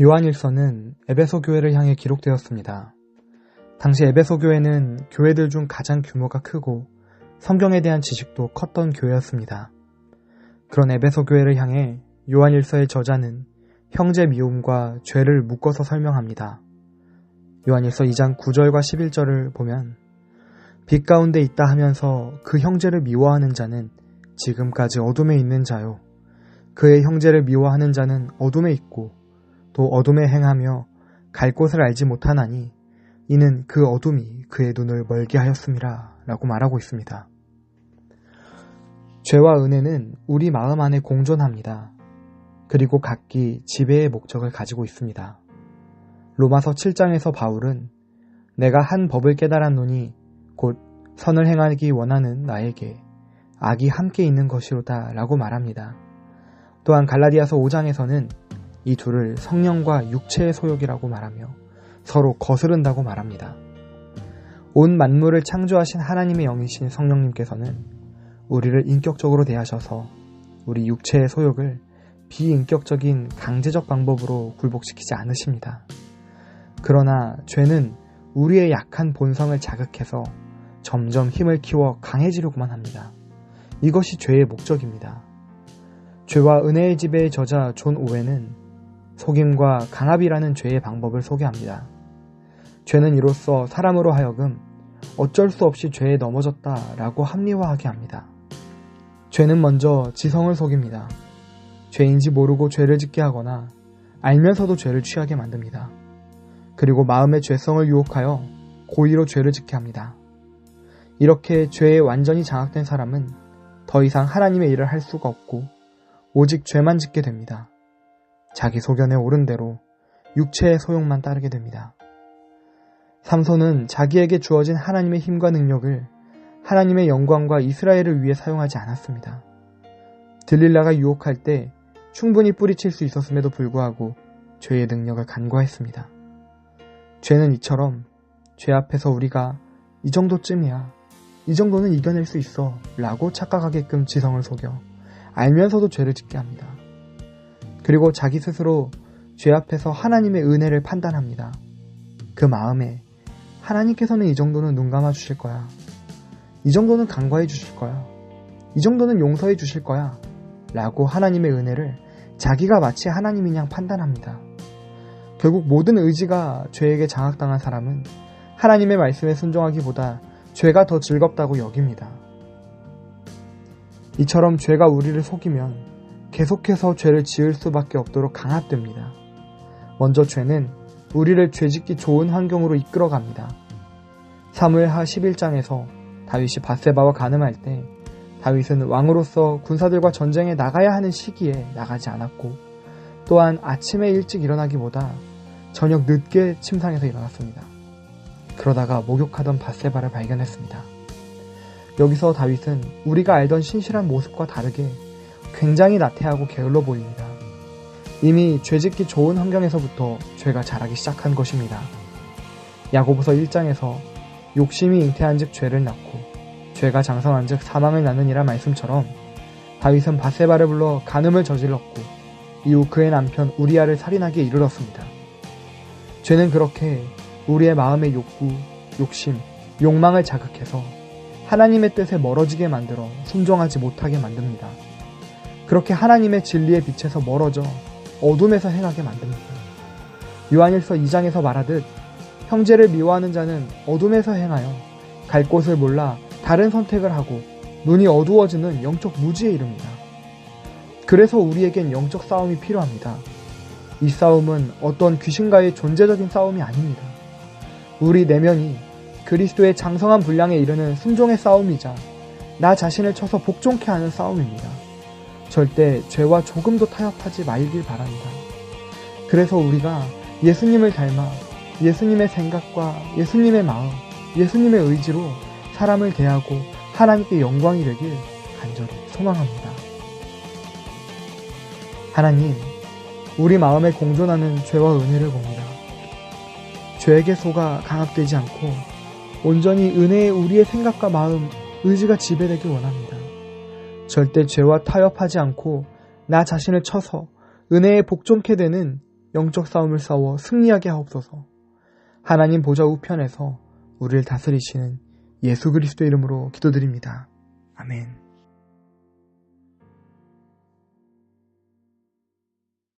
요한일서는 에베소 교회를 향해 기록되었습니다. 당시 에베소 교회는 교회들 중 가장 규모가 크고 성경에 대한 지식도 컸던 교회였습니다. 그런 에베소 교회를 향해 요한일서의 저자는 형제 미움과 죄를 묶어서 설명합니다. 요한일서 2장 9절과 11절을 보면 빛 가운데 있다 하면서 그 형제를 미워하는 자는 지금까지 어둠에 있는 자요. 그의 형제를 미워하는 자는 어둠에 있고 또 어둠에 행하며 갈 곳을 알지 못하나니 이는 그 어둠이 그의 눈을 멀게 하였습니다. 라고 말하고 있습니다. 죄와 은혜는 우리 마음 안에 공존합니다. 그리고 각기 지배의 목적을 가지고 있습니다. 로마서 7장에서 바울은 내가 한 법을 깨달았노니 곧 선을 행하기 원하는 나에게 악이 함께 있는 것이로다 라고 말합니다. 또한 갈라디아서 5장에서는 이 둘을 성령과 육체의 소욕이라고 말하며 서로 거스른다고 말합니다. 온 만물을 창조하신 하나님의 영이신 성령님께서는 우리를 인격적으로 대하셔서 우리 육체의 소욕을 비인격적인 강제적 방법으로 굴복시키지 않으십니다. 그러나 죄는 우리의 약한 본성을 자극해서 점점 힘을 키워 강해지려고만 합니다. 이것이 죄의 목적입니다. 죄와 은혜의 지배의 저자 존 오웬은 속임과 강압이라는 죄의 방법을 소개합니다. 죄는 이로써 사람으로 하여금 어쩔 수 없이 죄에 넘어졌다 라고 합리화하게 합니다. 죄는 먼저 지성을 속입니다. 죄인지 모르고 죄를 짓게 하거나 알면서도 죄를 취하게 만듭니다. 그리고 마음의 죄성을 유혹하여 고의로 죄를 짓게 합니다. 이렇게 죄에 완전히 장악된 사람은 더 이상 하나님의 일을 할 수가 없고 오직 죄만 짓게 됩니다. 자기 소견에 오른 대로 육체의 소용만 따르게 됩니다. 삼손은 자기에게 주어진 하나님의 힘과 능력을 하나님의 영광과 이스라엘을 위해 사용하지 않았습니다. 들릴라가 유혹할 때 충분히 뿌리칠 수 있었음에도 불구하고 죄의 능력을 간과했습니다. 죄는 이처럼 죄 앞에서 우리가 이 정도쯤이야, 이 정도는 이겨낼 수 있어 라고 착각하게끔 지성을 속여 알면서도 죄를 짓게 합니다. 그리고 자기 스스로 죄 앞에서 하나님의 은혜를 판단합니다. 그 마음에 하나님께서는 이 정도는 눈 감아 주실 거야. 이 정도는 간과해 주실 거야. 이 정도는 용서해 주실 거야. 라고 하나님의 은혜를 자기가 마치 하나님인 양 판단합니다. 결국 모든 의지가 죄에게 장악당한 사람은 하나님의 말씀에 순종하기보다 죄가 더 즐겁다고 여깁니다. 이처럼 죄가 우리를 속이면 계속해서 죄를 지을 수밖에 없도록 강압됩니다. 먼저 죄는 우리를 죄짓기 좋은 환경으로 이끌어갑니다. 사무엘하 11장에서 다윗이 바세바와 가늠할 때 다윗은 왕으로서 군사들과 전쟁에 나가야 하는 시기에 나가지 않았고 또한 아침에 일찍 일어나기보다 저녁 늦게 침상에서 일어났습니다. 그러다가 목욕하던 바세바를 발견했습니다. 여기서 다윗은 우리가 알던 신실한 모습과 다르게 굉장히 나태하고 게을러 보입니다. 이미 죄짓기 좋은 환경에서부터 죄가 자라기 시작한 것입니다. 야고보서 1장에서 욕심이 잉태한 즉 죄를 낳고 죄가 장성한 즉 사망을 낳느니라 말씀처럼 다윗은 바세바를 불러 간음을 저질렀고 이후 그의 남편 우리아를 살인하기에 이르렀습니다. 죄는 그렇게 우리의 마음의 욕구, 욕심, 욕망을 자극해서 하나님의 뜻에 멀어지게 만들어 순종하지 못하게 만듭니다. 그렇게 하나님의 진리의 빛에서 멀어져 어둠에서 행하게 만듭니다. 요한일서 2장에서 말하듯 형제를 미워하는 자는 어둠에서 행하여 갈 곳을 몰라 다른 선택을 하고 눈이 어두워지는 영적 무지에 이릅니다. 그래서 우리에겐 영적 싸움이 필요합니다. 이 싸움은 어떤 귀신과의 존재적인 싸움이 아닙니다. 우리 내면이 그리스도의 장성한 분량에 이르는 순종의 싸움이자 나 자신을 쳐서 복종케 하는 싸움입니다. 절대 죄와 조금도 타협하지 말길 바랍니다. 그래서 우리가 예수님을 닮아 예수님의 생각과 예수님의 마음, 예수님의 의지로 사람을 대하고 하나님께 영광이 되길 간절히 소망합니다. 하나님, 우리 마음에 공존하는 죄와 은혜를 봅니다. 죄에게 속아 강압되지 않고 온전히 은혜의 우리의 생각과 마음, 의지가 지배되길 원합니다. 절대 죄와 타협하지 않고 나 자신을 쳐서 은혜에 복종케 되는 영적 싸움을 싸워 승리하게 하옵소서. 하나님 보좌 우편에서 우리를 다스리시는 예수 그리스도 이름으로 기도드립니다. 아멘.